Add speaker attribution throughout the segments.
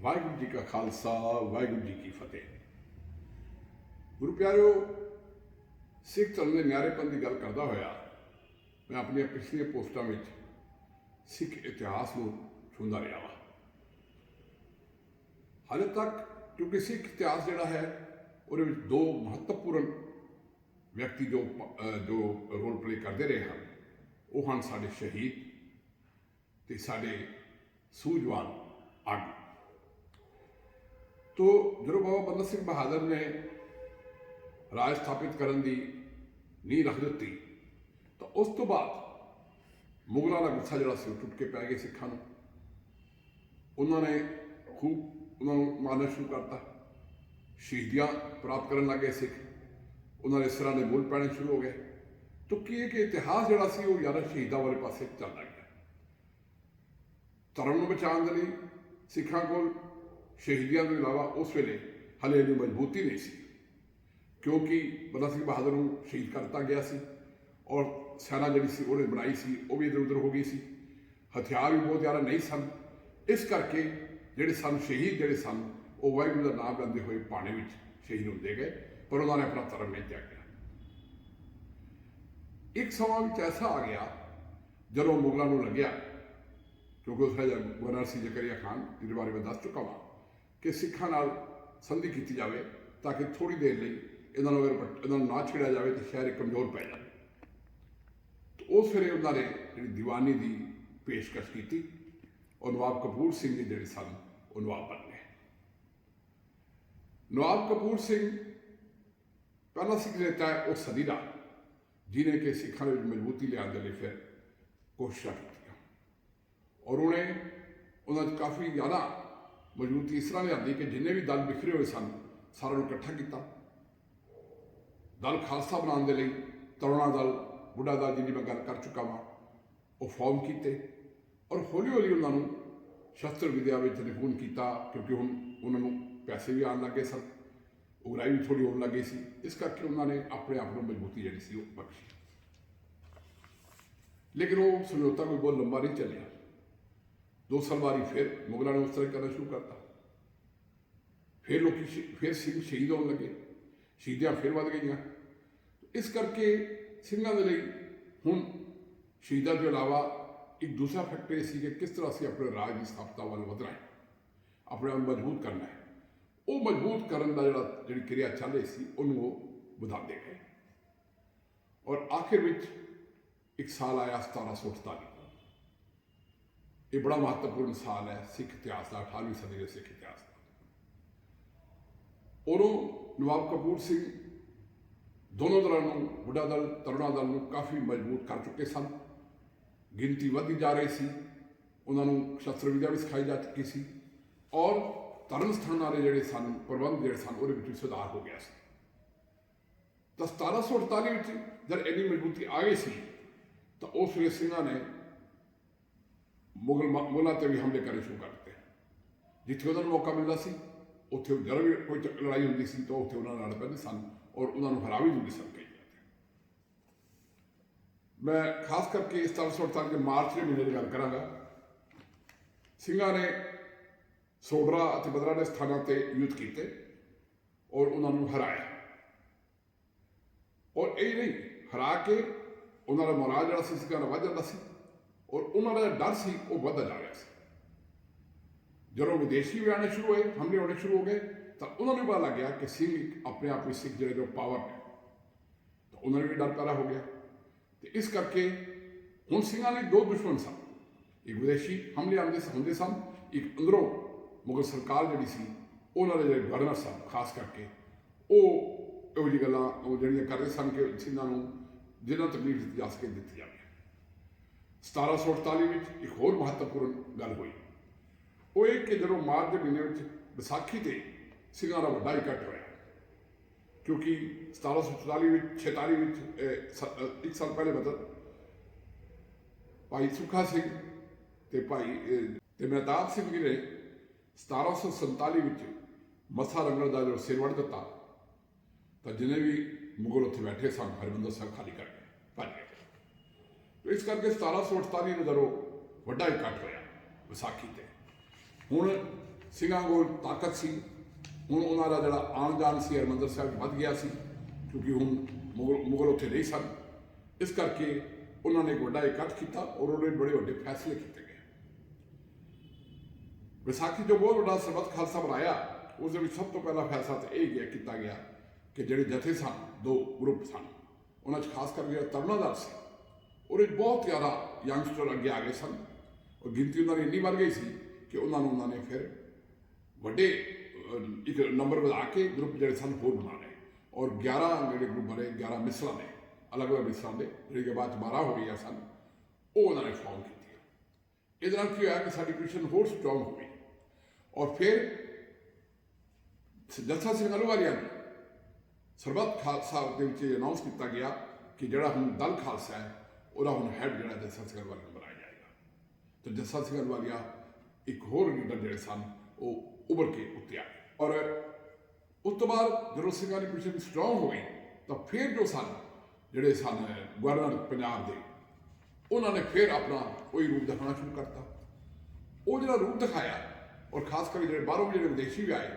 Speaker 1: ਵਾਹਿਗੁਰੂ ਜੀ ਕਾ ਖਾਲਸਾ, ਵਾਹਿਗੁਰੂ ਜੀ ਕੀ ਫਤਿਹ। ਗੁਰੂ ਪਿਆਰਿਓ, ਸਿੱਖ ਧਰਮ ਦੇ ਨਿਆਰੇਪਨ ਦੀ ਗੱਲ ਕਰਦਾ ਹੋਇਆ, ਮੈਂ ਆਪਣੀਆਂ ਪਿਛਲੀਆਂ ਪੋਸਟਾਂ ਵਿੱਚ ਸਿੱਖ ਇਤਿਹਾਸ ਨੂੰ ਛੂੰਹਦਾ ਰਿਹਾ ਹਾਂ ਹਾਲੇ ਤੱਕ ਕਿਉਂਕਿ ਸਿੱਖ ਇਤਿਹਾਸ ਜਿਹੜਾ ਹੈ, ਉਹਦੇ ਵਿੱਚ ਦੋ ਮਹੱਤਵਪੂਰਨ ਵਿਅਕਤੀ ਜੋ ਜੋ ਰੋਲ ਪਲੇ ਕਰਦੇ ਰਹੇ ਹਨ, ਉਹ ਹਨ ਸਾਡੇ ਸ਼ਹੀਦ ਤੇ ਸਾਡੇ ਸੂਝਵਾਨ ਆਗੂ। ਤੋਂ ਜਦੋਂ ਬਾਬਾ ਬੰਦਾ ਸਿੰਘ ਬਹਾਦਰ ਨੇ ਰਾਜ ਸਥਾਪਿਤ ਕਰਨ ਦੀ ਨੀਂਹ ਰੱਖ ਦਿੱਤੀ ਤਾਂ ਉਸ ਤੋਂ ਬਾਅਦ ਮੁਗਲਾਂ ਦਾ ਗੁੱਸਾ ਜਿਹੜਾ ਸੀ ਉਹ ਟੁੱਟ ਕੇ ਪੈ ਗਿਆ ਸਿੱਖਾਂ ਨੂੰ ਉਹਨਾਂ ਨੇ ਖੂਬ ਉਹਨਾਂ ਨੂੰ ਮਾਰਨਾ ਸ਼ੁਰੂ ਕਰਤਾ ਸ਼ਹੀਦੀਆਂ ਪ੍ਰਾਪਤ ਕਰਨ ਲੱਗੇ ਸਿੱਖ ਉਹਨਾਂ ਦੇ ਸਿਰਾਂ ਦੇ ਮੁੱਲ ਪੈਣੇ ਸ਼ੁਰੂ ਹੋ ਗਏ ਤਾਂ ਕੀ ਹੈ ਕਿ ਇਤਿਹਾਸ ਜਿਹੜਾ ਸੀ ਉਹ ਯਾਰਾ ਸ਼ਹੀਦਾਂ ਵਾਲੇ ਪਾਸੇ ਚੱਲ ਲੱਗ ਗਿਆ ਧਰਮ ਨੂੰ ਬਚਾਉਣ ਦੇ ਲਈ ਸਿੱਖਾਂ ਕੋਲ ਸ਼ਹੀਦੀਆਂ ਤੋਂ ਇਲਾਵਾ ਉਸ ਵੇਲੇ ਹਲੇ ਇੰਨੀ ਮਜ਼ਬੂਤੀ ਨਹੀਂ ਸੀ, ਕਿਉਂਕਿ ਬੰਦਾ ਸਿੰਘ ਬਹਾਦਰ ਨੂੰ ਸ਼ਹੀਦ ਕਰਤਾ ਗਿਆ ਸੀ ਔਰ ਸੈਨਾ ਜਿਹੜੀ ਸੀ ਉਹਨੇ ਬਣਾਈ ਸੀ, ਉਹ ਵੀ ਇਧਰ ਉਧਰ ਹੋ ਗਈ ਸੀ। ਹਥਿਆਰ ਵੀ ਬਹੁਤ ਜ਼ਿਆਦਾ ਨਹੀਂ ਸਨ। ਇਸ ਕਰਕੇ ਜਿਹੜੇ ਸਨ ਸ਼ਹੀਦ, ਜਿਹੜੇ ਸਨ, ਉਹ ਵਾਹਿਗੁਰੂ ਦਾ ਨਾਮ ਲੈਂਦੇ ਹੋਏ ਪਾਣੀ ਵਿੱਚ ਸ਼ਹੀਦ ਹੁੰਦੇ ਗਏ, ਪਰ ਉਹਨਾਂ ਨੇ ਆਪਣਾ ਧਰਮ ਨਹੀਂ ਤਿਆਗਿਆ ਇੱਕ ਸਮਾਂ ਵਿੱਚ ਐਸਾ ਆ ਗਿਆ, ਜਦੋਂ ਮੁਗਲਾਂ ਨੂੰ ਲੱਗਿਆ, ਕਿਉਂਕਿ ਉਸ ਵੇਲੇ ਗਵਰਨਰ ਸੀ ਜ਼ਕਰੀਆ ਖਾਨ, ਜਿਹਦੇ ਬਾਰੇ ਮੈਂ ਦੱਸ ਚੁੱਕਾ ਹਾਂ ਕਿ ਸਿੱਖਾਂ ਨਾਲ ਸੰਧੀ ਕੀਤੀ ਜਾਵੇ ਤਾਂ ਕਿ ਥੋੜੀ ਦੇਰ ਲਈ ਇਹਨਾਂ ਨੂੰ ਅਗਰ ਇਹਨਾਂ ਨੂੰ ਨਾ ਛੇੜਿਆ ਜਾਵੇ ਤਾਂ ਸ਼ਹਿਰ ਕਮਜ਼ੋਰ ਪੈ ਜਾਵੇ। ਉਸ ਵੇਲੇ ਉਹਨਾਂ ਨੇ ਜਿਹੜੀ ਦੀਵਾਨੀ ਦੀ ਪੇਸ਼ਕਸ਼ ਕੀਤੀ ਔਰ ਨਵਾਬ ਕਪੂਰ ਸਿੰਘ ਜੀ ਜਿਹੜੇ ਸਨ, ਉਹ ਨਵਾਬ ਬਣ ਗਏ। ਨਵਾਬ ਕਪੂਰ ਸਿੰਘ ਪਹਿਲਾ ਸਿੱਖ ਨੇਤਾ ਹੈ, ਉਹ ਸਦੀ ਦਾ, ਜਿਹਨੇ ਕਿ ਸਿੱਖਾਂ ਦੇ ਵਿੱਚ ਮਜ਼ਬੂਤੀ ਲਿਆਉਣ ਦੇ ਲਈ ਫਿਰ ਕੋਸ਼ਿਸ਼ਾਂ ਕੀਤੀਆਂ। ਔਰ ਉਹਨੇ ਉਹਨਾਂ 'ਚ ਕਾਫੀ ਜ਼ਿਆਦਾ ਮਜ਼ਬੂਤੀ ਇਸ ਤਰ੍ਹਾਂ ਲਿਆਂਦੀ ਕਿ ਜਿੰਨੇ ਵੀ ਦਲ ਬਿਖਰੇ ਹੋਏ ਸਨ, ਸਾਰਿਆਂ ਨੂੰ ਇਕੱਠਾ ਕੀਤਾ। ਦਲ ਖਾਲਸਾ ਬਣਾਉਣ ਦੇ ਲਈ ਤਰੁਣਾ ਦਲ, ਬੁੱਢਾ ਦਲ ਜਿਹਦੀ ਮੈਂ ਗੱਲ ਕਰ ਚੁੱਕਾ ਵਾਂ, ਉਹ ਫਾਰਮ ਕੀਤੇ ਔਰ ਹੌਲੀ ਹੌਲੀ ਉਹਨਾਂ ਨੂੰ ਸ਼ਸਤਰ ਵਿਦਿਆ ਵਿੱਚ ਨਿਪੁੰਨ ਕੀਤਾ ਕਿਉਂਕਿ ਹੁਣ ਉਹਨਾਂ ਨੂੰ ਪੈਸੇ ਵੀ ਆਉਣ ਲੱਗੇ ਸਨ, ਉਗਰਾਈ ਵੀ ਥੋੜੀ ਹੋਣ ਲੱਗੀ ਸੀ। ਇਸ ਕਰਕੇ ਉਹਨਾਂ ਨੇ ਆਪਣੇ ਆਪ ਨੂੰ ਮਜ਼ਬੂਤੀ ਜਿਹੜੀ ਸੀ ਉਹ ਬਖਸ਼ੀ। ਲੇਕਿਨ ਉਹ ਸਮਝੌਤਾ ਕੋਈ ਬਹੁਤ ਲੰਬਾ ਨਹੀਂ ਚੱਲਿਆ। ਦੋ ਸਾਲ ਬਾਅਦ ਫਿਰ ਮੁਗਲਾਂ ਨੇ ਉਸ ਤਰ੍ਹਾਂ ਕਰਨਾ ਸ਼ੁਰੂ ਕਰਤਾ। ਫਿਰ ਲੋਕੀ ਸ਼ਹੀ- ਫਿਰ ਸਿੰਘ ਸ਼ਹੀਦ ਹੋਣ ਲੱਗੇ। ਸ਼ਹੀਦੀਆਂ ਫਿਰ ਵੱਧ ਗਈਆਂ। ਇਸ ਕਰਕੇ ਸਿੰਘਾਂ ਦੇ ਲਈ ਹੁਣ ਸ਼ਹੀਦਾਂ ਤੋਂ ਇਲਾਵਾ ਇੱਕ ਦੂਸਰਾ ਫੈਕਟਰ ਇਹ ਸੀ ਕਿ ਕਿਸ ਤਰ੍ਹਾਂ ਅਸੀਂ ਆਪਣੇ ਰਾਜ ਦੀ ਸਥਾਪਨਾ ਵੱਲ ਵਧਣਾ ਹੈ, ਆਪਣੇ ਆਪ ਨੂੰ ਮਜ਼ਬੂਤ ਕਰਨਾ ਹੈ। ਉਹ ਮਜ਼ਬੂਤ ਕਰਨ ਦਾ ਜਿਹੜਾ, ਜਿਹੜੀ ਕਿਰਿਆ ਚੱਲ ਰਹੀ ਸੀ, ਉਹਨੂੰ ਉਹ ਵਧਾਉਂਦੇ ਗਏ। ਔਰ ਆਖਿਰ ਵਿੱਚ ਇੱਕ ਸਾਲ ਆਇਆ 1748 ਇਹ ਬੜਾ ਮਹੱਤਵਪੂਰਨ ਸਾਲ ਹੈ ਸਿੱਖ ਇਤਿਹਾਸ ਦਾ 18ਵੀਂ ਸਦੀ ਦੇ ਸਿੱਖ ਇਤਿਹਾਸ ਦਾ। ਉਦੋਂ ਨਵਾਬ ਕਪੂਰ ਸਿੰਘ ਦੋਨੋਂ ਦਲਾਂ ਨੂੰ ਬੁੱਢਾ ਦਲ, ਤਰੁਣਾ ਦਲ ਨੂੰ ਕਾਫੀ ਮਜ਼ਬੂਤ ਕਰ ਚੁੱਕੇ ਸਨ। ਗਿਣਤੀ ਵਧਦੀ ਜਾ ਰਹੀ ਸੀ। ਉਹਨਾਂ ਨੂੰ ਸ਼ਸਤਰ ਵਿਦਿਆ ਵੀ ਸਿਖਾਈ ਜਾ ਚੁੱਕੀ ਸੀ। ਔਰ ਧਰਮ ਸਥਾਨ ਵਾਲੇ ਜਿਹੜੇ ਸਨ, ਪ੍ਰਬੰਧ ਜਿਹੜੇ ਸਨ, ਉਹਦੇ ਵਿੱਚ ਵੀ ਸੁਧਾਰ ਹੋ ਗਿਆ ਸੀ। ਤਾਂ 1748 ਵਿੱਚ ਜਦ ਇੰਨੀ ਮਜ਼ਬੂਤੀ ਆ ਗਈ ਸੀ, ਤਾਂ ਉਸ ਵੇਲੇ ਸਿੰਘਾਂ ਨੇ ਮੁਗਲ ਮੁਗਲਾਂ ਤੇ ਵੀ ਹਮਲੇ ਕਰਨੇ ਸ਼ੁਰੂ ਕਰ ਦਿੱਤੇ। ਜਿੱਥੇ ਉਹਨਾਂ ਨੂੰ ਮੌਕਾ ਮਿਲਦਾ ਸੀ, ਉੱਥੇ ਜਦੋਂ ਵੀ ਕੋਈ ਲੜਾਈ ਹੁੰਦੀ ਸੀ ਤਾਂ ਉੱਥੇ ਉਹਨਾਂ ਨਾਲ ਲੜ ਪੈਂਦੇ ਸਨ ਔਰ ਉਹਨਾਂ ਨੂੰ ਹਰਾ ਵੀ ਦਿੰਦੇ ਸਨ। ਕਈ ਮੈਂ ਖਾਸ ਕਰਕੇ ਇਸ ਤਰ੍ਹਾਂ ਸੋਚਦਾ ਕਿ ਮਾਰਚ ਦੇ ਮਹੀਨੇ ਦੀ ਗੱਲ ਕਰਾਂਗਾ। ਸਿੰਘਾਂ ਨੇ ਸੋਡਰਾ ਅਤੇ ਬਦਰਾ ਦੇ ਸਥਾਨਾਂ ਤੇ ਯੁੱਧ ਕੀਤੇ ਔਰ ਉਹਨਾਂ ਨੂੰ ਹਰਾਇਆ। ਔਰ ਇਹ ਨਹੀਂ, ਹਰਾ ਕੇ ਉਹਨਾਂ ਦਾ ਮੋਰਾਲ ਜਿਹੜਾ ਸੀ ਸਿੰਘਾਂ ਦਾ ਵੱਧ ਜਾਂਦਾ ਸੀ। ਔਰ ਉਹਨਾਂ ਦਾ ਜਿਹੜਾ ਡਰ ਸੀ, ਉਹ ਵੱਧਦਾ ਜਾ ਰਿਹਾ ਸੀ। ਜਦੋਂ ਵਿਦੇਸ਼ੀ ਵੀ ਆਉਣੇ ਸ਼ੁਰੂ ਹੋਏ, ਹਮਲੇ ਹੋਣੇ ਸ਼ੁਰੂ ਹੋ ਗਏ, ਤਾਂ ਉਹਨਾਂ ਨੂੰ ਪਤਾ ਲੱਗ ਗਿਆ ਕਿ ਸਿੰਘ ਇੱਕ ਆਪਣੇ ਆਪ ਵਿੱਚ ਸਿੱਖ ਜਿਹੜੇ ਜੋ ਪਾਵਰ ਹੈ ਤਾਂ ਉਹਨਾਂ ਨੂੰ ਵੀ ਡਰ ਪੈਦਾ ਹੋ ਗਿਆ। ਤੇ ਇਸ ਕਰਕੇ ਹੁਣ ਸਿੰਘਾਂ ਲਈ ਦੋ ਦੁਸ਼ਮਣ ਸਨ। ਇੱਕ ਵਿਦੇਸ਼ੀ ਹਮਲੇ ਆਉਂਦੇ ਹੁੰਦੇ ਸਨ, ਇੱਕ ਅੰਦਰੋਂ ਮੁਗਲ ਸਰਕਾਰ ਜਿਹੜੀ ਸੀ, ਉਹਨਾਂ ਦੇ ਜਿਹੜੇ ਗਵਰਨਰ ਸਨ, ਖਾਸ ਕਰਕੇ, ਉਹ ਇਹੋ ਜਿਹੀ ਗੱਲਾਂ ਉਹ ਜਿਹੜੀਆਂ ਕਰਦੇ ਸਨ ਕਿ ਸਿੰਘਾਂ ਨੂੰ ਜਿੰਨਾ ਤਕਲੀਫ ਦਿੱਤੀ ਜਾ ਸਕੇ, ਦਿੱਤੀ ਜਾਵੇ। 1748 ਵਿੱਚ ਇੱਕ ਹੋਰ ਮਹੱਤਵਪੂਰਨ ਗੱਲ ਹੋਈ। ਉਹ ਇਹ ਕਿ ਜਦੋਂ ਮਾਰਚ ਦੇ ਮਹੀਨੇ ਵਿੱਚ ਵਿਸਾਖੀ ਤੇ ਸਿੰਘਾਂ ਦਾ ਵੱਡਾ ਇਕੱਠ ਹੋਇਆ ਕਿਉਂਕਿ 1744 ਵਿੱਚ 46 ਵਿੱਚ ਅਹ, ਸ- ਇੱਕ ਸਾਲ ਪਹਿਲੇ ਮਤਲਬ ਭਾਈ ਸੁਖਾ ਸਿੰਘ ਤੇ ਭਾਈ ਅਹ, ਤੇ ਮਹਿਤਾਬ ਸਿੰਘ ਜੀ ਨੇ 1747 ਵਿੱਚ ਮਸਾ ਰੰਗਲ ਦਾ ਜਦੋਂ ਸਿਰ ਵੱਢ ਦਿੱਤਾ ਤਾਂ ਜਿਨੇ ਵੀ ਮੁਗਲ ਉੱਥੇ ਬੈਠੇ ਸਨ ਹਰਿਮੰਦਰ ਸਾਹਿਬ ਖਾਲੀ ਕਰ ਗਏ ਭੱਜ ਗਏ। ਇਸ ਕਰਕੇ 1748 ਨੂੰ ਜਦੋਂ ਵੱਡਾ ਇਕੱਠ ਹੋਇਆ, ਵਿਸਾਖੀ ਤੇ। ਹੁਣ ਸਿੰਘਾਂ ਕੋਲ ਤਾਕਤ ਸੀ। ਹੁਣ ਉਹਨਾਂ ਦਾ ਜਿਹੜਾ ਆਉਣ ਜਾਣ ਸੀ, ਹਰਿਮੰਦਰ ਸਾਹਿਬ ਵੱਧ ਗਿਆ ਸੀ, ਕਿਉਂਕਿ ਹੁਣ ਮੁਗਲ ਮੁਗਲ ਉੱਥੇ ਨਹੀਂ ਸਨ। ਇਸ ਕਰਕੇ ਉਹਨਾਂ ਨੇ ਇੱਕ ਵੱਡਾ ਇਕੱਠ ਕੀਤਾ ਔਰ ਉਹਨੇ ਬੜੇ ਵੱਡੇ ਫੈਸਲੇ ਕੀਤੇ ਗਏ। ਵਿਸਾਖੀ ਜੋ ਬਹੁਤ ਵੱਡਾ ਸਰਬੱਤ ਖਾਲਸਾ ਬਣਾਇਆ ਉਸ ਦੇ ਵਿੱਚ ਸਭ ਤੋਂ ਪਹਿਲਾ ਫੈਸਲਾ ਤਾਂ ਇਹ ਗਿਆ, ਕੀਤਾ ਗਿਆ ਕਿ ਜਿਹੜੇ ਜਥੇ ਸਨ, ਦੋ ਗਰੁੱਪ ਸਨ। ਉਹਨਾਂ 'ਚ ਖਾਸ ਕਰਕੇ ਜਿਹੜਾ ਤਰੁਣਾਦਾਰ ਸੀ। ਔਰ ਇਹ ਬਹੁਤ ਜ਼ਿਆਦਾ ਯੰਗਸਟਰ ਅੱਗੇ ਆ ਗਏ ਸਨ। ਔਰ ਗਿਣਤੀ ਉਹਨਾਂ ਦੀ ਇੰਨੀ ਵੱਧ ਗਈ ਸੀ ਕਿ ਉਹਨਾਂ ਨੂੰ ਉਹਨਾਂ ਨੇ ਫਿਰ ਵੱਡੇ ਇੱਕ ਨੰਬਰ ਵਧਾ ਕੇ ਗਰੁੱਪ ਜਿਹੜੇ ਸਨ ਹੋਰ ਬਣਾ ਲਏ। ਔਰ 11 ਜਿਹੜੇ ਗਰੁੱਪ ਬਣੇ 11 ਮਿਸਲਾਂ ਨੇ ਅਲੱਗ-ਅਲੱਗ ਮਿਸਲਾਂ ਦੇ, ਜਿਹੜੇ ਕਿ ਬਾਅਦ 'ਚ 12 ਹੋ ਗਈਆਂ ਸਨ, ਉਹ ਉਹਨਾਂ ਨੇ ਫਾਰਮ ਕੀਤੀਆਂ। ਇਹਦੇ ਨਾਲ ਕੀ ਹੋਇਆ ਕਿ ਸਾਡੀ ਪੋਜੀਸ਼ਨ ਹੋਰ ਸਟਰੋਂਗ ਹੋ ਗਈ। ਔਰ ਫਿਰ ਜੱਸਾ ਸਿੰਘ ਅਲੂਵਾਲੀਆ ਨੇ ਸਰਬੱਤ ਖਾਲਸਾ ਦੇ ਵਿੱਚ ਅਨਾਉਂਸ ਕੀਤਾ ਗਿਆ ਕਿ ਜਿਹੜਾ ਹੁਣ ਦਲ ਖਾਲਸਾ ਹੈ ਉਹਦਾ ਹੁਣ ਹੈਡ ਜਿਹੜਾ ਜੱਸਾ ਸਿੰਘ ਅਲਵਾਲੀਆ ਬਣਾਇਆ ਜਾਏਗਾ ਤੇ ਜੱਸਾ ਸਿੰਘ ਅਲਵਾਲੀਆ ਇੱਕ ਹੋਰ ਲੀਡਰ ਜਿਹੜੇ ਸਨ, ਉਹ ਉਭਰ ਕੇ ਉੱਤੇ ਆ ਔਰ ਉਸ ਤੋਂ ਬਾਅਦ ਜਦੋਂ ਸਿੰਘਾਂ ਦੀ ਪੋਜੀਸ਼ਨ ਸਟਰੋਂਗ ਹੋ ਗਈ ਤਾਂ ਫਿਰ ਜੋ ਸਨ, ਜਿਹੜੇ ਸਨ ਗਵਰਨਰ ਪੰਜਾਬ ਦੇ, ਉਹਨਾਂ ਨੇ ਫਿਰ ਆਪਣਾ ਕੋਈ ਰੂਪ ਦਿਖਾਉਣਾ ਸ਼ੁਰੂ ਕਰਤਾ। ਉਹ ਜਿਹੜਾ ਰੂਪ ਦਿਖਾਇਆ, ਔਰ ਖਾਸ ਕਰਕੇ ਜਿਹੜੇ ਬਾਹਰੋਂ ਜਿਹੜੇ ਵਿਦੇਸ਼ੀ ਵੀ ਆਏ,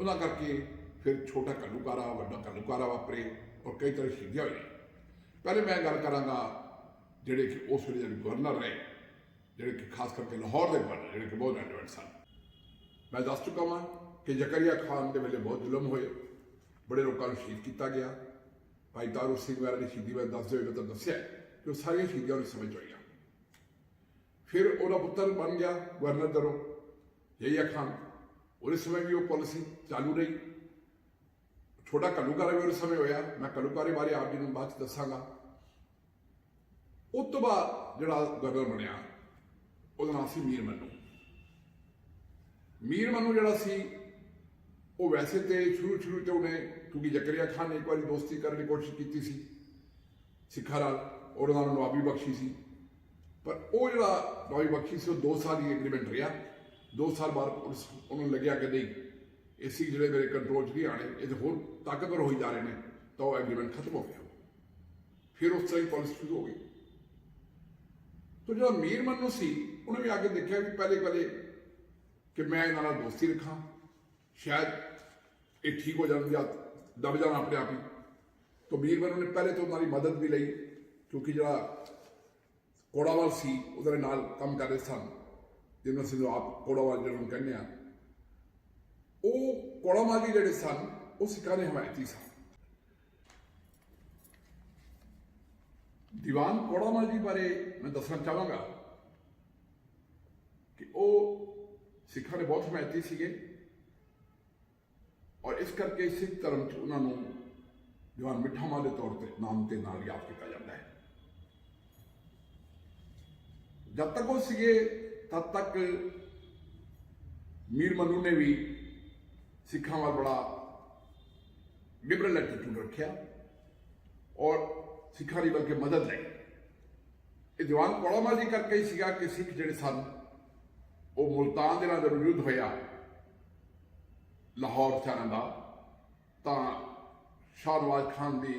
Speaker 1: ਉਹਨਾਂ ਕਰਕੇ ਫਿਰ ਛੋਟਾ ਕੱਲੂਕਾਰਾ ਵੱਡਾ ਕੱਲੂਕਾਰਾ ਵਾਪਰੇ, ਔਰ ਕਈ ਤਰ੍ਹਾਂ ਸ਼ਹੀਦੀਆਂ ਹੋਈਆਂ ਪਹਿਲੇ ਮੈਂ ਗੱਲ ਕਰਾਂਗਾ ਜਿਹੜੇ ਕਿ ਉਸ ਵੇਲੇ ਜਿਹੜੇ ਗਵਰਨਰ ਰਹੇ, ਜਿਹੜੇ ਕਿ ਖਾਸ ਕਰਕੇ ਲਾਹੌਰ ਦੇ ਗਵਰਨਰ ਜਿਹੜੇ ਕਿ ਬਹੁਤ ਰੈਲੇਵੈਂਟ ਸਨ। ਮੈਂ ਦੱਸ ਚੁੱਕਾ ਹਾਂ ਕਿ ਜ਼ਕਰੀਆ ਖਾਨ ਦੇ ਵੇਲੇ ਬਹੁਤ ਜ਼ੁਲਮ ਹੋਏ, ਬੜੇ ਲੋਕਾਂ ਨੂੰ ਸ਼ਹੀਦ ਕੀਤਾ ਗਿਆ। ਭਾਈ ਤਾਰੂ ਸਿੰਘ ਵਗੈਰਾ ਦੀ ਸ਼ਹੀਦੀ ਬਾਰੇ ਦੱਸਦੇ ਹੋਏ ਤਾਂ ਦੱਸਿਆ ਕਿ ਉਹ ਸਾਰੀਆਂ ਸ਼ਹੀਦੀਆਂ ਨੂੰ ਸਮਝ ਆਈਆਂ। ਫਿਰ ਉਹਦਾ ਪੁੱਤਰ ਬਣ ਗਿਆ ਗਵਰਨਰ ਦਰੋਂ ਯਹੀਆ ਖਾਨ। ਉਹਦੇ ਸਮੇਂ ਵੀ ਉਹ ਪਾਲਿਸੀ ਚਾਲੂ ਰਹੀ। ਛੋਟਾ ਕਲੂਕਾਰਾ ਵੀ ਉਸ ਸਮੇਂ ਹੋਇਆ। ਮੈਂ ਕਲੂਕਾਰੇ ਬਾਰੇ ਆਪ ਜੀ ਨੂੰ ਬਾਅਦ ਚ ਦੱਸਾਂਗਾ। ਉਸ ਤੋਂ ਬਾਅਦ ਜਿਹੜਾ ਗਵਰਨਰ ਬਣਿਆ, ਉਹਦਾ ਨਾਮ ਸੀ ਮੀਰ ਮੰਨੂ। ਮੀਰ ਮੰਨੂ ਜਿਹੜਾ ਸੀ, ਉਹ ਵੈਸੇ ਤੇ ਸ਼ੁਰੂ ਸ਼ੁਰੂ ਤੇ ਉਹਨੇ ਕਿਉਂਕਿ ਜ਼ਕਰੀਆ ਖਾਨ ਨੇ ਇੱਕ ਵਾਰੀ ਦੋਸਤੀ ਕਰਨ ਦੀ ਕੋਸ਼ਿਸ਼ ਕੀਤੀ ਸੀ, ਸਿੱਖਾਂ ਨਾਲ, ਔਰ ਉਹਨਾਂ ਨੂੰ ਨਵਾਬੀ ਬਖਸ਼ੀ ਸੀ। ਪਰ ਉਹ ਜਿਹੜਾ ਨਵਾਬੀ ਬਖਸ਼ੀ ਸੀ, ਉਹ 2 ਸਾਲ ਦੀ ਐਗਰੀਮੈਂਟ ਰਿਹਾ। 2 ਸਾਲ ਬਾਅਦ ਉਸ- ਉਹਨੂੰ ਲੱਗਿਆ ਕਿ ਨਹੀਂ, ਇਹ ਸੀ ਜਿਹੜੇ ਮੇਰੇ ਕੰਟਰੋਲ 'ਚ ਨਹੀਂ ਆਣੇ ਇਹ ਤੇ ਹੋਰ ਤਾਕਤਵਰ ਹੋਈ ਜਾ ਰਹੇ ਨੇ, ਤਾਂ ਉਹ ਐਗਰੀਮੈਂਟ ਖਤਮ ਹੋ ਗਿਆ। ਫਿਰ ਉਸ ਤਰ੍ਹਾਂ ਹੀ ਪਾਲਿਸੀ ਸ਼ੁਰੂ ਹੋ ਗਈ। ਤੋ ਜਿਹੜਾ ਮੀਰ ਮਨੂ ਸੀ, ਉਹਨੇ ਵੀ ਆ ਕੇ ਦੇਖਿਆ ਵੀ ਪਹਿਲੇ ਪਹਿਲੇ ਕਿ ਮੈਂ ਇਹਨਾਂ ਨਾਲ ਦੋਸਤੀ ਰੱਖਾਂ। ਸ਼ਾਇਦ ਇਹ ਠੀਕ ਹੋ ਜਾਣ ਜਾਂ ਦਬ ਜਾਣ ਆਪਣੇ ਆਪ ਹੀ। ਤੋ ਮੀਰ ਮਨੂ ਨੇ ਪਹਿਲੇ ਤੋਂ ਉਹਨਾਂ ਦੀ ਮਦਦ ਵੀ ਲਈ, ਕਿਉਂਕਿ ਜਿਹੜਾ ਕੋੜਾਵਾਲ ਸੀ, ਉਹਦੇ ਨਾਲ ਕੰਮ ਕਰ ਰਹੇ ਸਨ, ਜਿਹਨਾਂ ਸੀ ਆਪ ਕੋੜਾਵਾਲ ਜਿਹਨੂੰ ਕਹਿੰਦੇ ਆ ਉਹ ਕੋੜਾਵਾਲ ਜੀ ਜਿਹੜੇ ਸਨ, ਉਹ ਸਿੱਖਾਂ ਦੇ ਹਮਾਇਤੀ ਸਨ। ਦੀਵਾਨ ਕੋੜਾਵਾਲ ਜੀ ਬਾਰੇ ਮੈਂ ਦੱਸਣਾ ਚਾਹਾਂਗਾ ਕਿ ਉਹ ਸਿੱਖਾਂ ਦੇ ਬਹੁਤ ਹਮਾਇਤੀ ਸੀਗੇ ਔਰ ਇਸ ਕਰਕੇ ਸਿੱਖ ਧਰਮ 'ਚ ਉਹਨਾਂ ਨੂੰ ਦੀਵਾਨ ਮਿੱਠਾ ਮਾਲ ਦੇ ਤੌਰ ਤੇ ਨਾਮ ਤੇ ਨਾਲ ਯਾਦ ਕੀਤਾ ਜਾਂਦਾ ਹੈ। ਜਦ ਤੱਕ ਉਹ ਸੀਗੇ, ਤਦ ਤੱਕ ਮੀਰ ਮਨੂ ਨੇ ਵੀ ਸਿੱਖਾਂ ਵੱਲ ਬੜਾ ਲਿਬਰਲ ਐਟੀਟਿਊਡ ਰੱਖਿਆ ਔਰ ਸਿੱਖਾਂ ਦੀ ਬਲਕਿ ਮਦਦ ਲਈ। ਇਹ ਦੀਵਾਨ ਕੋੜਾਮਾ ਜੀ ਕਰਕੇ ਹੀ ਸੀਗਾ ਕਿ ਸਿੱਖ ਜਿਹੜੇ ਸਨ, ਉਹ ਮੁਲਤਾਨ ਦੇ ਨਾਲ ਜਦੋਂ ਯੁੱਧ ਹੋਇਆ, ਲਾਹੌਰ ਚਾਰਾਂ ਦਾ, ਤਾਂ ਸ਼ਾਹ ਖਾਨ ਦੀ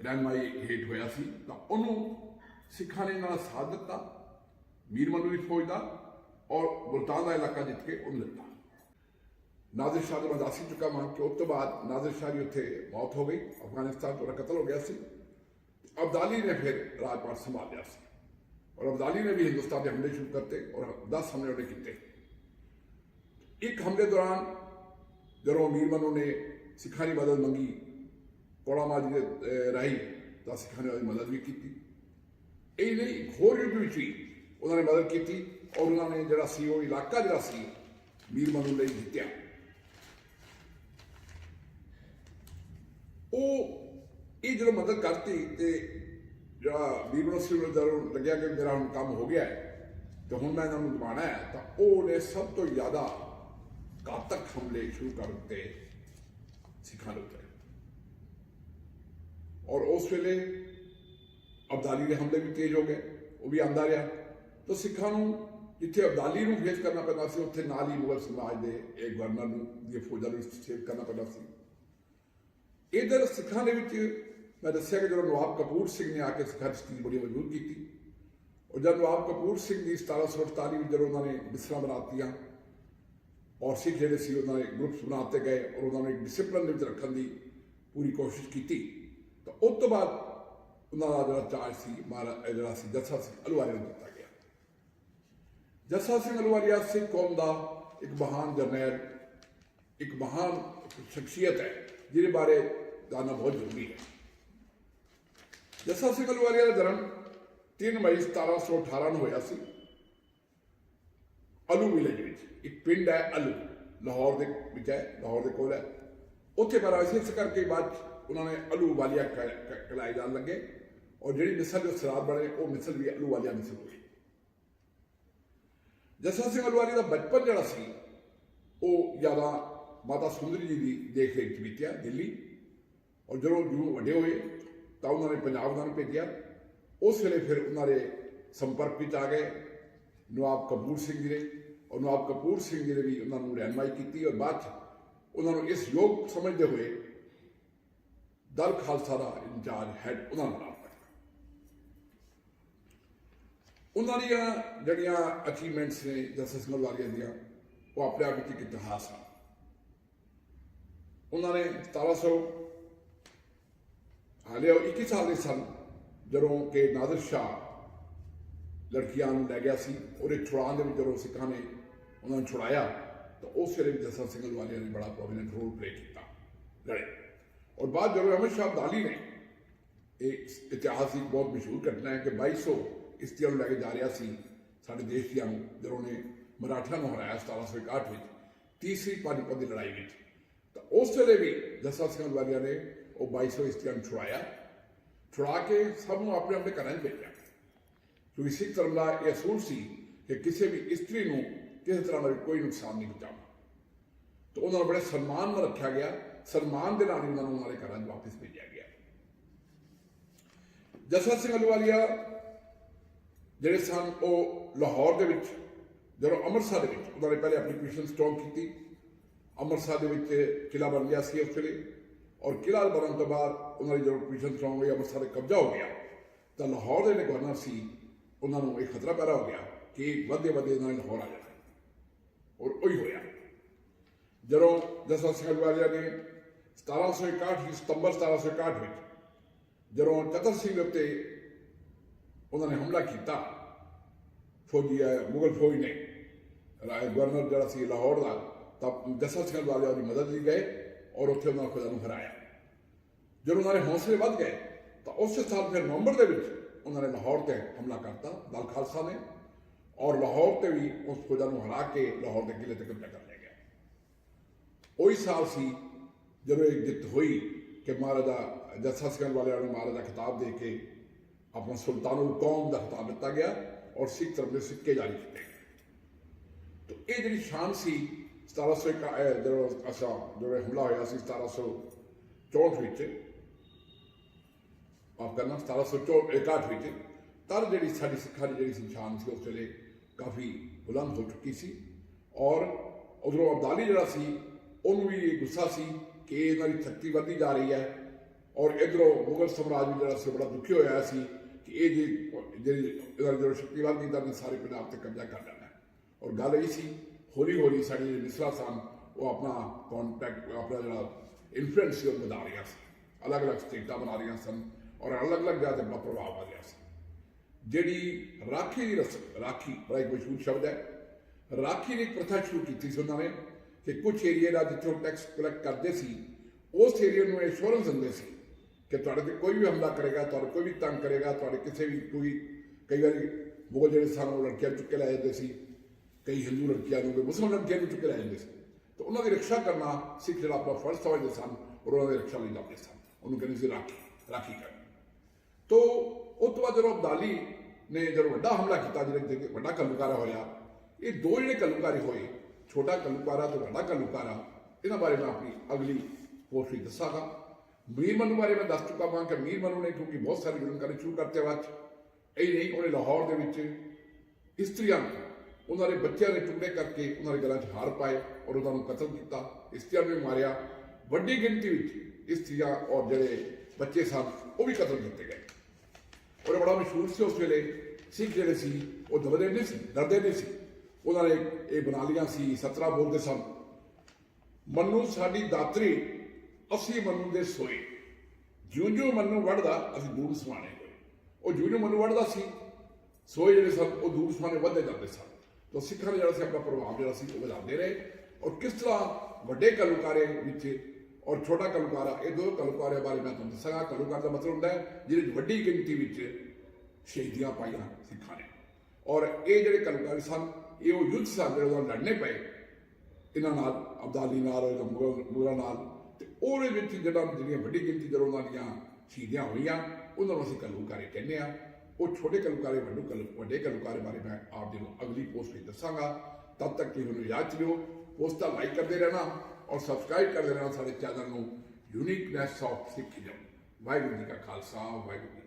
Speaker 1: ਰਹਿਨਮਾਈ ਹੇਠ ਹੋਇਆ ਸੀ। ਤਾਂ ਉਹਨੂੰ ਸਿੱਖਾਂ ਨੇ ਨਾਲ ਸਾਥ ਦਿੱਤਾ, ਮੀਰ ਮਨੂ ਦੀ ਫੌਜ ਦਾ, ਔਰ ਮੁਲਤਾਨ ਦਾ ਇਲਾਕਾ ਜਿੱਤ ਕੇ ਉਹਨੂੰ ਦਿੱਤਾ। ਨਾਜ਼ਰ ਸ਼ਾਹ ਦਾ ਮੈਂ ਦੱਸ ਹੀ ਚੁੱਕਾ ਹਾਂ ਕਿ, ਉਸ ਤੋਂ ਬਾਅਦ ਨਾਜ਼ਰ ਸ਼ਾਹ ਦੀ ਉੱਥੇ ਮੌਤ ਹੋ ਗਈ। ਅਫਗਾਨਿਸਤਾਨ ਤੋਂ ਕਤਲ ਹੋ ਗਿਆ ਸੀ। ਅਬਦਾਲੀ ਨੇ ਫਿਰ ਰਾਜਪਾਟ ਸੰਭਾਲ ਲਿਆ ਸੀ ਔਰ ਅਬਦਾਲੀ ਨੇ ਵੀ ਹਿੰਦੁਸਤਾਨ ਦੇ ਹਮਲੇ ਸ਼ੁਰੂ ਕਰਤੇ ਔਰ 10 ਹਮਲੇ ਉਹਨੇ ਕੀਤੇ ਇੱਕ ਹਮਲੇ ਦੌਰਾਨ ਜਦੋਂ ਮੀਰ ਮਨੂ ਨੇ ਸਿੱਖਾਂ ਦੀ ਮਦਦ ਮੰਗੀ ਕੋੜਾਮਾ ਜੀ ਦੇ ਅਹ, ਰਾਹੀਂ ਤਾਂ ਸਿੱਖਾਂ ਨੇ ਉਹਦੀ ਮਦਦ ਵੀ ਕੀਤੀ ਇਹ ਨਹੀਂ ਇੱਕ ਹੋਰ ਯੁੱਧ ਵਿੱਚ ਵੀ ਉਹਨਾਂ ਨੇ ਮਦਦ ਕੀਤੀ ਔਰ ਉਹਨਾਂ ਨੇ ਜਿਹੜਾ ਸੀ ਉਹ ਇਲਾਕਾ ਜਿਹੜਾ ਸੀ ਮੀਰ ਮਨੂ ਲਈ ਜਿੱਤਿਆ ਉਹ ਇਹ ਜਦੋਂ ਮਦਦ ਕਰਤੀ ਤੇ ਜਿਹੜਾ ਮੀਰ ਮਨੂ ਜਦੋਂ ਲੱਗਿਆ ਕਿ ਮੇਰਾ ਹੁਣ ਕੰਮ ਹੋ ਗਿਆ ਤੇ ਹੁਣ ਮੈਂ ਇਹਨਾਂ ਨੂੰ ਦਬਾਣਾ ਹੈ, ਤਾਂ ਉਹਨੇ ਸਭ ਤੋਂ ਜ਼ਿਆਦਾ ਘਾਤਕ ਹਮਲੇ ਸ਼ੁਰੂ ਕਰ ਦਿੱਤੇ ਸਿੱਖਾਂ ਦੇ ਉੱਤੇ। ਔਰ ਉਸ ਵੇਲੇ ਅਬਦਾਲੀ ਦੇ ਹਮਲੇ ਵੀ ਤੇਜ਼ ਹੋ ਗਏ, ਉਹ ਵੀ ਆਂਦਾ ਰਿਹਾ। ਤਾਂ ਸਿੱਖਾਂ ਨੂੰ ਜਿੱਥੇ ਅਬਦਾਲੀ ਨੂੰ ਫੇਸ ਕਰਨਾ ਪੈਂਦਾ ਸੀ, ਉੱਥੇ ਨਾਲ ਹੀ ਮੁਗਲ ਸਮਾਜ ਦੇ ਇੱਕ ਗਵਰਨਰ ਨੂੰ ਦੀ ਫੌਜਾਂ ਨੂੰ ਫੇਸ ਕਰਨਾ ਪੈਂਦਾ ਸੀ। ਇਧਰ ਸਿੱਖਾਂ ਦੇ ਵਿੱਚ ਮੈਂ ਦੱਸਿਆ ਕਿ ਜਦੋਂ ਨਵਾਬ ਕਪੂਰ ਸਿੰਘ ਨੇ ਆ ਕੇ ਸਿੱਖਾਂ ਦੀ ਬੜੀ ਮਜ਼ਬੂਤ ਕੀਤੀ, ਔਰ ਜਦ ਨਵਾਬ ਕਪੂਰ ਸਿੰਘ ਦੀ 1748 ਵਿੱਚ ਜਦੋਂ ਉਹਨਾਂ ਨੇ ਮਿਸਰਾਂ ਬਣਾਤੀਆਂ, ਔਰ ਸਿੱਖ ਜਿਹੜੇ ਸੀ ਉਹਨਾਂ ਨੇ ਗਰੁੱਪਸ ਬਣਾ ਦਿੱਤੇ ਗਏ ਔਰ ਉਹਨਾਂ ਨੇ ਇੱਕ ਡਿਸਪਲਿਨ ਦੇ ਵਿੱਚ ਰੱਖਣ ਦੀ ਪੂਰੀ ਕੋਸ਼ਿਸ਼ ਕੀਤੀ, ਤਾਂ ਉਸ ਤੋਂ ਬਾਅਦ ਉਹਨਾਂ ਦਾ ਜਿਹੜਾ ਚਾਰਜ ਸੀ ਮਹਾਰਾ ਜਿਹੜਾ ਸੀ ਜੱਸਾ ਸਿੰਘ ਅਲਵਾਰੀਆ ਨੂੰ ਦਿੱਤਾ ਗਿਆ। ਜੱਸਾ ਸਿੰਘ ਅਲਵਾਰੀਆ ਸਿੱਖ ਕੌਮ ਦਾ ਇੱਕ ਮਹਾਨ ਜਰਨੈਲ, ਇੱਕ ਮਹਾਨ ਸ਼ਖਸੀਅਤ ਹੈ, ਜਿਹਦੇ ਬਾਰੇ ਜਾਣਨਾ ਬਹੁਤ ਜ਼ਰੂਰੀ ਹੈ। ਜੱਸਾ ਸਿੰਘ ਅਲਵਾਲੀਆ ਦਾ ਜਨਮ 3 ਮਈ 1718 ਨੂੰ ਹੋਇਆ ਸੀ। ਅਲੂ ਵਿਲੇਜ ਵਿੱਚ। ਇੱਕ ਪਿੰਡ ਹੈ ਅਲੂ। ਲਾਹੌਰ ਦੇ ਵਿੱਚ ਹੈ, ਲਾਹੌਰ ਦੇ ਕੋਲ ਹੈ। ਉੱਥੇ ਪਰ ਸੀ ਇਸ ਕਰਕੇ ਬਾਅਦ 'ਚ ਉਹਨਾਂ ਨੇ ਅਲੂ ਵਾਲੀਆ ਕ- ਕਲਾਈ ਜਾਣ ਲੱਗੇ ਔਰ ਜਿਹੜੀ ਮਿਸਲ ਦੇ ਸਰਾਰ ਬਣੇ, ਉਹ ਮਿਸਲ ਵੀ ਅਲੂ ਵਾਲੀਆ ਮਿਸਲ ਹੋਈ ਜੱਸਾ ਸਿੰਘ ਅਲਵਾਰੀ ਦਾ ਬਚਪਨ ਜਿਹੜਾ ਸੀ, ਉਹ ਜ਼ਿਆਦਾ ਮਾਤਾ ਸੁੰਦਰੀ ਜੀ ਦੀ ਦੇਖ ਰੇਖ 'ਚ ਬੀਤਿਆ ਦਿੱਲੀ। ਔਰ ਜਦੋਂ ਜਦੋਂ ਵੱਡੇ ਹੋਏ ਤਾਂ ਉਹਨਾਂ ਨੇ ਪੰਜਾਬ ਉਹਨਾਂ ਨੂੰ ਭੇਜਿਆ। ਉਸ ਵੇਲੇ ਫਿਰ ਉਹਨਾਂ ਦੇ ਸੰਪਰਕ ਵਿੱਚ ਆ ਗਏ। ਨਵਾਬ ਕਪੂਰ ਸਿੰਘ ਜੀ ਨੇ ਔਰ ਨਵਾਬ ਕਪੂਰ ਸਿੰਘ ਜੀ ਨੇ ਵੀ ਉਹਨਾਂ ਨੂੰ ਰਹਿਨਮਾਈ ਕੀਤੀ ਔਰ ਬਾਅਦ 'ਚ ਉਹਨਾਂ ਨੂੰ ਇਸ ਯੋਗ ਸਮਝਦੇ ਹੋਏ ਦਲ ਖਾਲਸਾ ਦਾ ਇੰਚਾਰਜ ਹੈਡ ਉਹਨਾਂ ਨੂੰ ਬਣਾ ਉਹਨਾਂ ਦੀਆਂ ਜਿਹੜੀਆਂ ਅਚੀਵਮੈਂਟਸ ਨੇ ਜਸਟਿਸ ਸਿੰਘ ਦੀਆਂ, ਉਹ ਆਪਣੇ ਆਪ ਵਿੱਚ ਇੱਕ ਇਤਿਹਾਸ ਆ। ਉਹਨਾਂ ਨੇ 1700 ਹਾਲੇ ਉਹ 21 ਸਾਲ ਦੇ ਸਨ ਜਦੋਂ ਕਿ ਨਾਦਰ ਸ਼ਾਹ ਲੜਕੀਆਂ ਨੂੰ ਲੈ ਗਿਆ ਸੀ ਉਹਦੇ ਛੁਡਾਉਣ ਦੇ ਵਿੱਚ ਜਦੋਂ ਸਿੱਖਾਂ ਨੇ ਉਹਨਾਂ ਨੂੰ ਛੁਡਾਇਆ, ਤਾਂ ਉਸ ਵੇਲੇ ਵੀ ਜਸਾ ਸਿੰਘ ਵਾਲੀਆ ਨੇ ਬੜਾ ਪ੍ਰੋਮਿਨੈਂਟ ਰੋਲ ਪਲੇ ਕੀਤਾ, ਲੜੇ। ਔਰ ਬਾਅਦ ਜਦੋਂ ਅਹਿਮਦ ਸ਼ਾਹ ਅਬਦਾਲੀ ਨੇ, ਇਹ ਇਤਿਹਾਸਿਕ ਬਹੁਤ ਮਸ਼ਹੂਰ ਘਟਨਾ ਹੈ ਕਿ 2200 ਇਸਤੀਆਂ ਨੂੰ ਲੈ ਕੇ ਜਾ ਰਿਹਾ ਸੀ ਸਾਡੇ ਦੇਸ਼ ਦੀਆਂ ਨੂੰ, ਜਦੋਂ ਨੇ ਮਰਾਠਿਆਂ ਨੂੰ ਹਰਾਇਆ 1761 ਵਿੱਚ, ਤੀਸਰੀ ਪਾਣੀਪਤ ਦੀ ਲੜਾਈ ਵਿੱਚ। ਤਾਂ ਉਸ ਵੇਲੇ ਵੀ ਜੱਸਾ ਸਿੰਘ ਵਾਲੀਆ ਨੇ ਉਹ 2200 ਇਸਤਰੀਆਂ ਨੂੰ ਛੁਡਾਇਆ। ਛੁਡਾ ਕੇ ਸਭ ਨੂੰ ਆਪਣੇ ਆਪਣੇ ਘਰਾਂ 'ਚ ਭੇਜਿਆ। ਕਿਉਂਕਿ ਸਿੱਖ ਧਰਮ ਦਾ ਇਹ ਅਸੂਲ ਸੀ ਕਿ ਕਿਸੇ ਵੀ ਇਸਤਰੀ ਨੂੰ ਕਿਸੇ ਤਰ੍ਹਾਂ ਦਾ ਵੀ ਕੋਈ ਨੁਕਸਾਨ ਨਹੀਂ ਪਹੁੰਚਾਉਣਾ। ਤਾਂ ਉਹਨਾਂ ਨੂੰ ਬੜੇ ਸਨਮਾਨ ਨਾਲ ਰੱਖਿਆ ਗਿਆ। ਸਨਮਾਨ ਦੇ ਨਾਲ ਹੀ ਉਹਨਾਂ ਨੂੰ ਉਹਨਾਂ ਦੇ ਘਰਾਂ 'ਚ ਵਾਪਸ ਭੇਜਿਆ ਗਿਆ। ਜਸਵੰਤ ਸਿੰਘ ਅਲਵਾਲੀਆ ਜਿਹੜੇ ਸਨ ਉਹ ਲਾਹੌਰ ਦੇ ਵਿੱਚ, ਜਦੋਂ ਅੰਮ੍ਰਿਤਸਰ ਦੇ ਵਿੱਚ ਉਹਨਾਂ ਨੇ ਪਹਿਲੇ ਆਪਣੀ ਪੋਜੀਸ਼ਨ ਸਟਰੋਂਗ ਕੀਤੀ। ਅੰਮ੍ਰਿਤਸਰ ਦੇ ਵਿੱਚ ਕਿਲਾ ਬਣ ਗਿਆ ਸੀ ਉਸ ਵੇਲੇ ਔਰ ਕਿਲਾ ਬਣਨ ਤੋਂ ਬਾਅਦ ਉਹਨਾਂ ਦੀ ਜਦੋਂ ਪੋਜੀਸ਼ਨ ਸਟਰੋਂਗ ਹੋਈ ਅੰਮ੍ਰਿਤਸਰ ਦੇ ਕਬਜ਼ਾ ਹੋ ਗਿਆ, ਤਾਂ ਲਾਹੌਰ ਦੇ ਜਿਹੜੇ ਗਵਰਨਰ ਸੀ, ਉਹਨਾਂ ਨੂੰ ਇਹ ਖਤਰਾ ਪੈਦਾ ਹੋ ਗਿਆ ਕਿ ਵੱਧੇ ਵੱਧੇ ਇਹਨਾਂ ਨੇ ਲਾਹੌਰ ਆ ਜਾਣਾ। ਔਰ ਉਹੀ ਹੋਇਆ। ਜਦੋਂ ਜਸਵੰਤ ਸਿੰਘ ਅਲਵਾਲੀਆ ਨੇ 1761 ਦੀ ਸਤੰਬਰ 1761 ਵਿੱਚ ਜਦੋਂ ਚਤਰ ਸਿੰਘ ਦੇ ਉੱਤੇ ਉਹਨਾਂ ਨੇ ਹਮਲਾ ਕੀਤਾ, ਫੌਜੀ ਹੈ ਮੁਗਲ ਫੌਜ ਨੇ, ਰਾਏ ਗਵਰਨਰ ਜਿਹੜਾ ਸੀ ਲਾਹੌਰ ਦਾ, ਤਾਂ ਜਸਵੰਤ ਸਿੰਘ ਵਾਲਿਆਂ ਦੀ ਮਦਦ ਲਈ ਗਏ ਔਰ ਉੱਥੇ ਉਹਨਾਂ ਖੁਦਾ ਨੂੰ ਹਰਾਇਆ ਜਦੋਂ ਉਹਨਾਂ ਦੇ ਹੌਸਲੇ ਵੱਧ ਗਏ ਤਾਂ ਉਸੇ ਸਾਲ ਫਿਰ ਨਵੰਬਰ ਦੇ ਵਿੱਚ ਉਹਨਾਂ ਨੇ ਲਾਹੌਰ ਤੇ ਹਮਲਾ ਕਰਤਾ ਦਲ ਖਾਲਸਾ ਨੇ ਔਰ ਲਾਹੌਰ ਤੇ ਵੀ ਉਸ ਖੁਦਾ ਨੂੰ ਹਰਾ ਕੇ ਲਾਹੌਰ ਦੇ ਕਿਲੇ ਤੇ ਕਬਜ਼ਾ ਕਰ ਲਿਆ ਗਿਆ। ਉਹੀ ਸਾਲ ਸੀ ਜਦੋਂ ਇਹ ਜਿੱਤ ਹੋਈ ਕਿ ਮਹਾਰਾਜਾ ਜੱਸਾ ਸਿੰਘ ਵਾਲਿਆਂ ਨੂੰ ਮਹਾਰਾਜਾ ਖਿਤਾਬ ਦੇ ਕੇ ਆਪਣਾ ਸੁਲਤਾਨੁਲ ਕੌਮ ਦਾ ਖਿਤਾਬ ਦਿੱਤਾ ਗਿਆ ਔਰ ਸਿੱਖ ਧਰਮ ਦੇ ਸਿੱਕੇ ਜਾਰੀ ਕੀਤੇ ਗਏ। ਤੋ ਇਹ ਜਿਹੜੀ ਸ਼ਾਨ ਸੀ 1700 ਇੱਕ, ਅਹ, ਜਦੋਂ ਅਸਾ ਜਦੋਂ ਹਮਲਾ ਹੋਇਆ ਸੀ 1764 ਵਿੱਚ ਆਪ ਕਰਨਾ 1761 ਵਿੱਚ, ਤਦ ਜਿਹੜੀ ਸਾਡੀ ਸਿੱਖਾਂ ਦੀ ਜਿਹੜੀ ਸ਼ਮਸ਼ਾਨ ਸੀ, ਉਸ ਵੇਲੇ ਕਾਫੀ ਬੁਲੰਦ ਹੋ ਚੁੱਕੀ ਸੀ। ਔਰ ਉਧਰੋਂ ਅਬਦਾਲੀ ਜਿਹੜਾ ਸੀ, ਉਹਨੂੰ ਵੀ ਇਹ ਗੁੱਸਾ ਸੀ ਕਿ ਇਹਨਾਂ ਦੀ ਸ਼ਕਤੀ ਵੱਧਦੀ ਜਾ ਰਹੀ ਹੈ। ਔਰ ਇਧਰੋਂ ਮੁਗਲ ਸਮਰਾਜ ਵੀ ਜਿਹੜਾ ਸੀ ਬੜਾ ਦੁਖੀ ਹੋਇਆ ਸੀ ਕਿ ਇਹ ਜੇ ਜਿਹੜੀ ਇਹਨਾਂ ਦੀ ਜਦੋਂ ਸ਼ਕਤੀ ਵੱਧਦੀ, ਤਾਂ ਸਾਰੇ ਪੰਜਾਬ ਤੇ ਕਬਜ਼ਾ ਕਰ ਲੈਣਾ ਔਰ ਗੱਲ ਇਹ ਸੀ ਹੌਲੀ ਹੌਲੀ ਸਾਡੀ ਜਿਹੜੀ ਮਿਸਰਾ ਸਨ, ਉਹ ਆਪਣਾ ਕੰਟੈਕਟ ਆਪਣਾ ਜਿਹੜਾ ਇਨਫਲੂਐਂਸ ਸੀ, ਉਹ ਵਧਾ ਰਹੀਆਂ ਸੀ। ਅਲੱਗ-ਅਲੱਗ ਸਟੇਟਾਂ ਬਣਾ ਰਹੀਆਂ ਸਨ। ਔਰ ਅਲੱਗ-ਅਲੱਗ ਜਾ ਤੇ ਬੜਾ ਪ੍ਰਭਾਵ ਆ ਰਿਹਾ ਸੀ। ਜਿਹੜੀ ਰਾਖੀ ਦੀ ਰਸਮ ਰਾਖੀ, ਬੜਾ ਇੱਕ ਮਸ਼ਹੂਰ ਸ਼ਬਦ ਹੈ। ਰਾਖੀ ਦੀ ਇੱਕ ਪ੍ਰਥਾ ਸ਼ੁਰੂ ਕੀਤੀ ਸੀ ਉਹਨਾਂ ਨੇ ਕਿ ਕੁਝ ਏਰੀਆ ਦਾ ਜਿੱਥੋਂ ਟੈਕਸ ਕਲੈਕਟ ਕਰਦੇ ਸੀ, ਉਸ ਏਰੀਆ ਨੂੰ ਇੰਸ਼ੋਰੈਂਸ ਦਿੰਦੇ ਸੀ ਕਿ ਤੁਹਾਡੇ ਤੇ ਕੋਈ ਵੀ ਹਮਲਾ ਕਰੇਗਾ ਤੁਹਾਨੂੰ ਕੋਈ ਵੀ ਤੰਗ ਕਰੇਗਾ, ਤੁਹਾਡੇ ਕਿਸੇ ਵੀ ਕੋਈ, ਕਈ ਵਾਰੀ ਮੁਗਲ ਜਿਹੜੇ ਸਨ ਉਹ ਲੜਕੀਆਂ ਚੁੱਕ ਕੇ ਲੈ ਜਾਂਦੇ ਸੀ, ਕਈ ਹਿੰਦੂ ਲੜਕੀਆਂ ਨੂੰ, ਕੋਈ ਮੁਸਲਮਾਨ ਲੜਕੀਆਂ ਨੂੰ ਚੁੱਕੇ ਲੈ ਜਾਂਦੇ ਸੀ। ਤਾਂ ਉਹਨਾਂ ਦੀ ਰੱਖਿਆ ਕਰਨਾ ਸਿੱਖ ਜਿਹੜਾ ਆਪਣਾ ਫਰਜ਼ ਸਮਝਦੇ ਸਨ ਔਰ ਉਹਨਾਂ ਦੀ ਰੱਖਿਆ ਲਈ ਜਾਂਦੇ ਸਨ। ਉਹਨੂੰ ਕਹਿੰਦੇ ਸੀ ਰਾਖੀ ਰਾਖੀ ਕਰ ਤੋ ਉਸ ਤੋਂ ਬਾਅਦ ਜਦੋਂ ਅਬਦਾਲੀ ਨੇ ਜਦੋਂ ਵੱਡਾ ਹਮਲਾ ਕੀਤਾ ਜਿਹੜੇ ਵੱਡਾ ਕਲੂਕਾਰਾ ਹੋਇਆ, ਇਹ ਦੋ ਜਿਹੜੇ ਕਲੂਕਾਰੇ ਹੋਏ, ਛੋਟਾ ਕਲੂਕਾਰਾ ਤੇ ਵੱਡਾ ਕਲੂਕਾਰਾ ਇਹਨਾਂ ਬਾਰੇ ਮੈਂ ਆਪਣੀ ਅਗਲੀ ਪੋਸਟ ਵਿੱਚ ਦੱਸਾਂਗਾ ਮੀਰ ਮਨੂ ਬਾਰੇ ਮੈਂ ਦੱਸ ਚੁੱਕਾ ਹਾਂ ਕਿ ਮੀਰ ਮਨੂ ਨੇ, ਕਿਉਂਕਿ ਬਹੁਤ ਸਾਰੇ ਜ਼ੁਲਮ ਕਰਨੇ ਸ਼ੁਰੂ ਕਰਤੇ ਬਾਅਦ 'ਚ। ਇਹ ਨਹੀਂ ਉਹਨੇ ਲਾਹੌਰ ਦੇ ਵਿੱਚ ਇਸਤਰੀਆਂ ਨੂੰ, ਉਹਨਾਂ ਦੇ ਬੱਚਿਆਂ ਦੇ ਟੁਕੜੇ ਕਰਕੇ ਉਹਨਾਂ ਦੇ ਗਲਾਂ 'ਚ ਹਾਰ ਪਾਏ ਔਰ ਉਹਨਾਂ ਨੂੰ ਕਤਲ ਕੀਤਾ, ਇਸਤਰੀਆਂ ਨੂੰ ਵੀ ਮਾਰਿਆ ਵੱਡੀ ਗਿਣਤੀ ਵਿੱਚ ਇਸਤਰੀਆਂ ਔਰ ਜਿਹੜੇ ਬੱਚੇ ਸਨ, ਉਹ ਵੀ ਕਤਲ ਕੀਤੇ ਗਏ ਔਰ ਬੜਾ ਮਸ਼ਹੂਰ ਸੀ ਉਸ ਵੇਲੇ। ਸਿੱਖ ਜਿਹੜੇ ਸੀ, ਉਹ ਦਬਦੇ ਨਹੀਂ ਸੀ, ਡਰਦੇ ਨਹੀਂ ਸੀ। ਉਹਨਾਂ ਨੇ ਇਹ ਬਣਾ ਲੀਆਂ ਸੀ ਸਤਰਾ ਬੋਲਦੇ ਸਨ। ਮੰਨੂ ਸਾਡੀ ਦਾਤਰੀ, ਅਸੀਂ ਮੰਨੂ ਦੇ ਸੋਏ। ਜਿਉਂ ਜਿਉਂ ਮੰਨੂ ਵੜਦਾ ਅਸੀਂ ਦੂਰ ਸਮਾਣੇ ਹੋਏ। ਉਹ ਜਿਉਂ ਜਿਉਂ ਮੰਨੂ ਵੜਦਾ ਸੀ, ਸੋਏ ਜਿਹੜੇ ਸਨ, ਉਹ ਦੂਰ ਸਮਾਣੇ ਵੱਧਦੇ ਜਾਂਦੇ ਸਨ। ਤਾਂ ਸਿੱਖਾਂ ਨੇ ਜਿਹੜਾ ਸੀ ਆਪਣਾ ਪ੍ਰਭਾਵ ਜਿਹੜਾ ਸੀ, ਉਹ ਵਧਾਉਂਦੇ ਰਹੇ। ਔਰ ਕਿਸ ਤਰ੍ਹਾਂ ਵੱਡੇ ਕਲੂਕਾਰੇ ਵਿੱਚ ਔਰ ਛੋਟਾ ਕਲੂਕਾਰਾ, ਇਹ ਦੋ ਕਲੂਕਾਰੇ ਬਾਰੇ ਮੈਂ ਤੁਹਾਨੂੰ ਦੱਸਾਂਗਾ। ਕਲੂਕਾਰ ਦਾ ਮਤਲਬ ਹੁੰਦਾ ਹੈ, ਜਿਹਦੇ 'ਚ ਵੱਡੀ ਗਿਣਤੀ ਵਿੱਚ ਸ਼ਹੀਦੀਆਂ ਪਾਈਆਂ ਸਿੱਖਾਂ ਨੇ। ਔਰ ਇਹ ਜਿਹੜੇ ਕਲੂਕਾਰ ਸਨ, ਇਹ ਉਹ ਯੁੱਧ ਸਨ ਜਿਹੜੇ ਉਹਨਾਂ ਲੜਨੇ ਪਏ। ਇਹਨਾਂ ਨਾਲ, ਅਬਦਾਲੀ ਨਾਲ ਔਰ ਮੁਗਲਾਂ ਨਾਲ। ਤੇ ਉਹਦੇ ਵਿੱਚ ਜਿਹੜਾ ਜਿਹੜੀਆਂ ਵੱਡੀ ਗਿਣਤੀ ਜਦੋਂ ਉਹਨਾਂ ਦੀਆਂ ਸ਼ਹੀਦੀਆਂ ਹੋਈਆਂ, ਉਹਨਾਂ ਨੂੰ ਅਸੀਂ ਕਲੂਕਾਰੇ ਕਹਿੰਦੇ ਆ ਉਹ ਛੋਟੇ ਕਲੂਕਾਰੇ, ਵੱਡੇ ਕਲੂ ਵੱਡੇ ਕਲੂਕਾਰੇ ਬਾਰੇ ਮੈਂ ਆਪ ਜੀ ਨੂੰ ਅਗਲੀ ਪੋਸਟ ਵਿੱਚ ਦੱਸਾਂਗਾ। ਤਦ ਤੱਕ ਕਿ ਮੈਨੂੰ ਯਾਦ ਚਲਿਓ ਪੋਸਟਾਂ ਲਾਈਕ ਕਰਦੇ ਰਹਿਣਾ। ਔਰ ਸਬਸਕ੍ਰਾਈਬ ਕਰਦੇ ਰਹਿਣਾ ਸਾਡੇ ਚੈਨਲ ਨੂੰ। Uniqueness of Sikhism Waheguru ji ਕਾ ਖਾਲਸਾ, ਵਾਹਿਗੁਰੂ ਜੀ